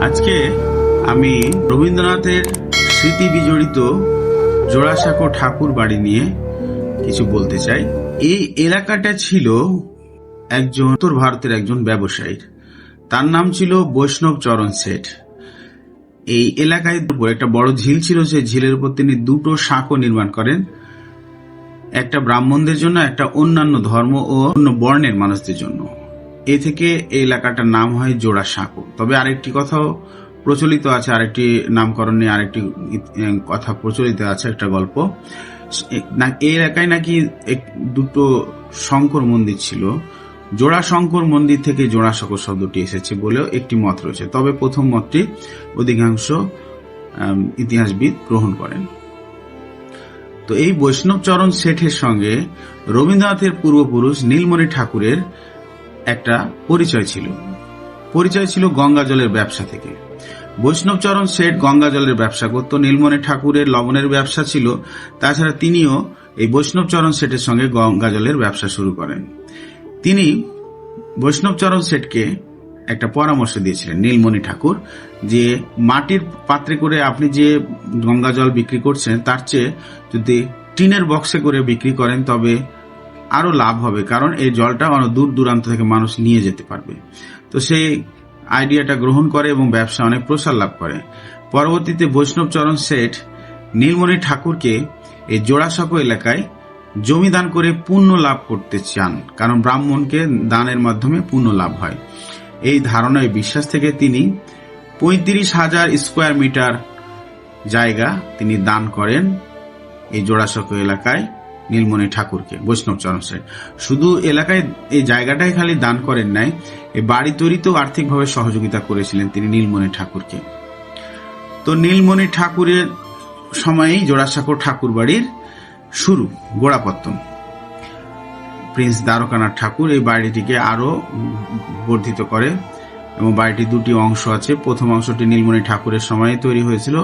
আজকে আমি রবীন্দ্রনাথের স্মৃতি বিজড়িত জোড়াসাঁকো ঠাকুর বাড়ি নিয়ে কিছু বলতে চাই। এই এলাকাটা ছিল একজন উত্তর ভারতের একজন ব্যবসায়ীর। তার নাম ছিল বৈষ্ণব চরণ শেঠ এই এলাকায় একটা বড় ঝিল ছিল সেই ঝিলের উপর তিনি দুটো সাঁকো নির্মাণ করেন। একটা ব্রাহ্মণদের জন্য, একটা অন্যান্য ধর্ম ও অন্য বর্ণের মানুষদের জন্য। এ থেকে এই এলাকাটার নাম হয় জোড়া সাঁকো। তবে আরেকটি কথাও প্রচলিত আছে, আরেকটি নামকরণ নিয়ে আরেকটি কথা প্রচলিত আছে একটা গল্প। এই এলাকায় নাকি দুটো শঙ্কর মন্দির ছিল। জোড়া শঙ্কর মন্দির থেকে জোড়া শঙ্কর শব্দটি এসেছে বলেও একটি মত রয়েছে। তবে প্রথম মতটি অধিকাংশ ইতিহাসবিদ গ্রহণ করেন। তো এই বৈষ্ণবচরণ শেঠের সঙ্গে রবীন্দ্রনাথের পূর্বপুরুষ নীলমণি ঠাকুরের একটা পরিচয় ছিল। পরিচয় ছিল গঙ্গা জলের ব্যবসা থেকে। বৈষ্ণবচরণ শেঠ গঙ্গা জলের ব্যবসা করত, নীলমণি ঠাকুরের লবণের ব্যবসা ছিল, তাছাড়া তিনিও এই বৈষ্ণবচরণ শেঠের সঙ্গে গঙ্গা জলের ব্যবসা শুরু করেন। তিনি বৈষ্ণবচরণ শেঠকে একটা পরামর্শ দিয়েছিলেন, নীলমণি ঠাকুর, যে মাটির পাত্রে করে আপনি যে গঙ্গা জল বিক্রি করছেন, তার চেয়ে যদি টিনের বক্সে করে বিক্রি করেন, তবে আরও লাভ হবে, কারণ এই জলটা অনেক দূর দূরান্ত থেকে মানুষ নিয়ে যেতে পারবে। তো সেই আইডিয়াটা গ্রহণ করে এবং ব্যবসা অনেক প্রসার লাভ করে। পরবর্তীতে বৈষ্ণব চরণ শেঠ নীলমণি ঠাকুরকে এই জোড়াসাঁকো এলাকায় জমি দান করে পুণ্য লাভ করতে চান, কারণ ব্রাহ্মণকে দানের মাধ্যমে পুণ্য লাভ হয়। এই ধারণায় বিশ্বাস থেকে তিনি পঁয়ত্রিশ হাজার স্কোয়ার মিটার জায়গা তিনি দান করেন এই জোড়াসাঁকো এলাকায়। নীলমণি ঠাকুরকে, বৈষ্ণব চরণ সেন শুধু এলাকায় এই জায়গাটাই খালি দান করেন নাই এই বাড়ি তৈরিতেও আর্থিকভাবে সহযোগিতা করেছিলেন তিনি নীলমণি ঠাকুরকে। তো নীলমণি ঠাকুরের সময়েই জোড়াসাঁকো ঠাকুর বাড়ির শুরু, গোড়াপত্তন। প্রিন্স দ্বারকানাথ ঠাকুর এই বাড়িটিকে আরও বর্ধিত করে এবং বাড়িটির দুটি অংশ আছে। প্রথম অংশটি নীলমণি ঠাকুরের সময়ে তৈরি হয়েছিল।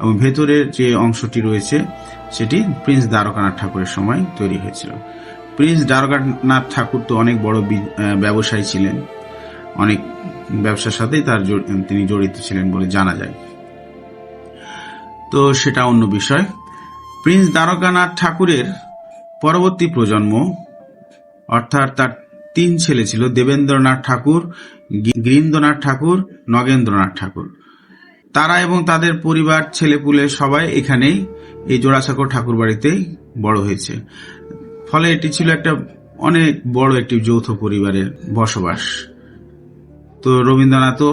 এবং ভেতরের যে অংশটি রয়েছে, সেটি প্রিন্স দ্বারকানাথ ঠাকুরের সময় তৈরি হয়েছিল। প্রিন্স দ্বারকানাথ ঠাকুর তো অনেক বড় ব্যবসায়ী ছিলেন। অনেক ব্যবসার সাথেই তার তিনি জড়িত ছিলেন বলে জানা যায়। তো সেটা অন্য বিষয়। প্রিন্স দ্বারকানাথ ঠাকুরের পরবর্তী প্রজন্ম, অর্থাৎ তার তিন ছেলে ছিল, দেবেন্দ্রনাথ ঠাকুর গিরীন্দ্রনাথ ঠাকুর, নগেন্দ্রনাথ ঠাকুর। তারা এবং তাদের পরিবার, ছেলেপুলে সবাই এখানেই এই জোড়াসাঁকো ঠাকুর বাড়িতেই বড় হয়েছে। ফলে এটি ছিল একটা অনেক বড় একটি যৌথ পরিবারের বসবাস। তো রবীন্দ্রনাথও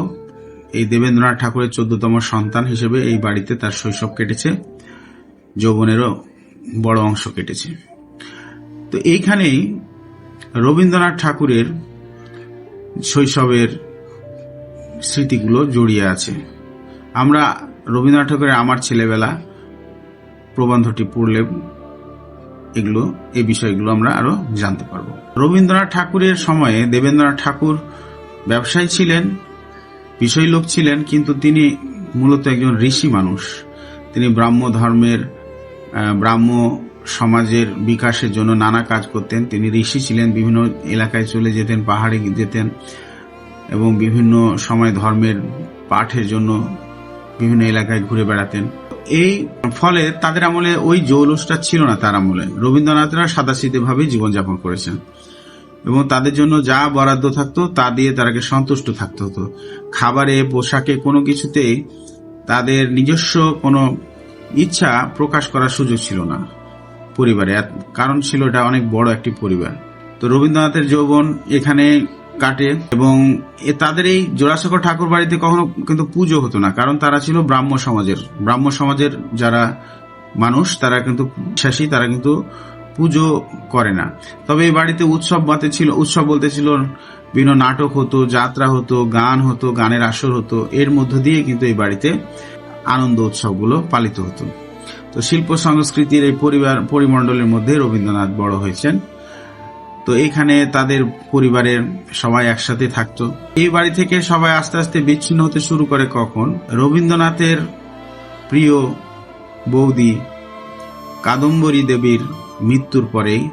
এই দেবেন্দ্রনাথ ঠাকুরের চোদ্দতম সন্তান হিসেবে এই বাড়িতে তার শৈশব কেটেছে, যৌবনেরও বড় অংশ কেটেছে। তো এইখানেই রবীন্দ্রনাথ ঠাকুরের শৈশবের স্মৃতিগুলো জড়িয়ে আছে। আমরা রবীন্দ্রনাথ ঠাকুরের আমার ছেলেবেলা, প্রবন্ধটি পড়লে এগুলো, এই বিষয়গুলো আমরা আরও জানতে পারব। রবীন্দ্রনাথ ঠাকুরের সময়ে দেবেন্দ্রনাথ ঠাকুর ব্যবসায়ী ছিলেন, বিষয় লোক ছিলেন, কিন্তু তিনি মূলত একজন ঋষি মানুষ। তিনি ব্রাহ্ম ধর্মের ব্রাহ্ম সমাজের বিকাশের জন্য নানা কাজ করতেন। তিনি ঋষি ছিলেন, বিভিন্ন এলাকায় চলে যেতেন, পাহাড়ে যেতেন, এবং বিভিন্ন সময় ধর্মের পাঠের জন্য বিভিন্ন এলাকায় ঘুরে বেড়াতেন। এই ফলে তাদের আমলে ওই জৌলুসটা ছিল না তার আমলে। রবীন্দ্রনাথরা সাদাসিদে ভাবে জীবনযাপন করেছেন। এবং তাদের জন্য যা বরাদ্দ থাকতো, তা দিয়ে তারাকে সন্তুষ্ট থাকতে হতো। খাবারে, পোশাকে কোনো কিছুতেই তাদের নিজস্ব কোনো ইচ্ছা প্রকাশ করার সুযোগ ছিল না পরিবারে। কারণ ছিল এটা অনেক বড় একটি পরিবার। তো রবীন্দ্রনাথের যৌবন এখানে কাটে এবং তাদের এই জোড়াসাঁকো ঠাকুর বাড়িতে কখনো কিন্তু পুজো হতো না, কারণ তারা ছিল ব্রাহ্ম সমাজের। ব্রাহ্ম সমাজের যারা মানুষ, তারা কিন্তু বিশ্বাসী, তারা কিন্তু পুজো করে না। তবে এই বাড়িতে উৎসব বাতে ছিল, উৎসব বলতে ছিল বিভিন্ন নাটক হতো, যাত্রা হতো, গান হতো, গানের আসর হতো। এর মধ্য দিয়ে কিন্তু এই বাড়িতে আনন্দ উৎসবগুলো পালিত হতো। তো শিল্প সংস্কৃতির এই পরিবার, পরিমণ্ডলের মধ্যে রবীন্দ্রনাথ বড় হয়েছেন। তো এখানে তাদের পরিবারের সবাই একসাথে থাকতো। এই বাড়ি থেকে সবাই আস্তে আস্তে বিচ্ছিন্ন হতে শুরু করে কখন? রবীন্দ্রনাথের প্রিয় বৌদি কাদম্বরী দেবীর মৃত্যুর পরেই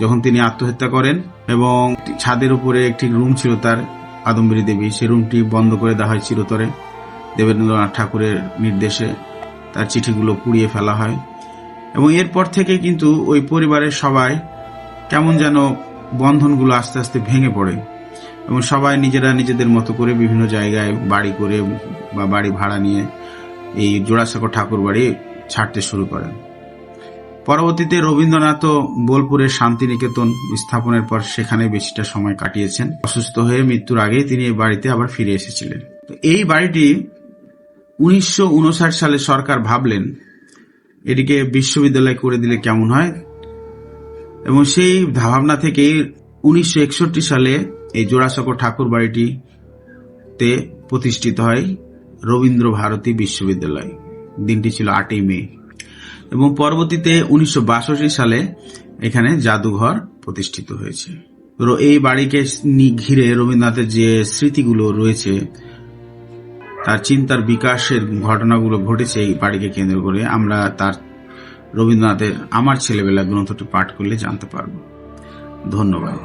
যখন তিনি আত্মহত্যা করেন এবং ছাদের উপরে একটি রুম ছিল তার কাদম্বরী দেবী সেই রুমটি বন্ধ করে দেওয়া হয় চিরতরে। দেবেন্দ্রনাথ ঠাকুরের নির্দেশে তার চিঠিগুলো পুড়িয়ে ফেলা হয়। এবং এরপর থেকে কিন্তু ওই পরিবারের সবাই কেমন যেন বন্ধনগুলো আস্তে আস্তে ভেঙে পড়ে এবং সবাই নিজেরা নিজেদের মতো করে বিভিন্ন জায়গায় বাড়ি করে বা বাড়ি ভাড়া নিয়ে এই জোড়াসাঁকো ঠাকুর বাড়ি ছাড়তে শুরু করেন পরবর্তীতে রবীন্দ্রনাথও বোলপুরের শান্তিনিকেতন স্থাপনের পর সেখানে বেশিটা সময় কাটিয়েছেন। অসুস্থ হয়ে মৃত্যুর আগেই তিনি এই বাড়িতে আবার ফিরে এসেছিলেন। এই বাড়িটি উনিশশো উনষাট সালে সরকার ভাবলেন, এটিকে বিশ্ববিদ্যালয় করে দিলে কেমন হয়? এবং সেই ভাবনা থেকে উনিশশো একষট্টি সালে এই জোড়াসাঁকো ঠাকুর বাড়িটিতে প্রতিষ্ঠিত হয় রবীন্দ্র ভারতী বিশ্ববিদ্যালয়। দিনটি ছিল আটই মে। এবং পরবর্তীতে উনিশশো বাষট্টি সালে এখানে জাদুঘর প্রতিষ্ঠিত হয়েছে। এই বাড়িকে ঘিরে রবীন্দ্রনাথের যে স্মৃতিগুলো রয়েছে, তার চিন্তার বিকাশের ঘটনাগুলো ঘটেছে এই বাড়িকে কেন্দ্র করে, আমরা তার রবীন্দ্রনাথের আমার ছেলেবেলা গ্রন্থটি পাঠ করলে জানতে পারব। ধন্যবাদ।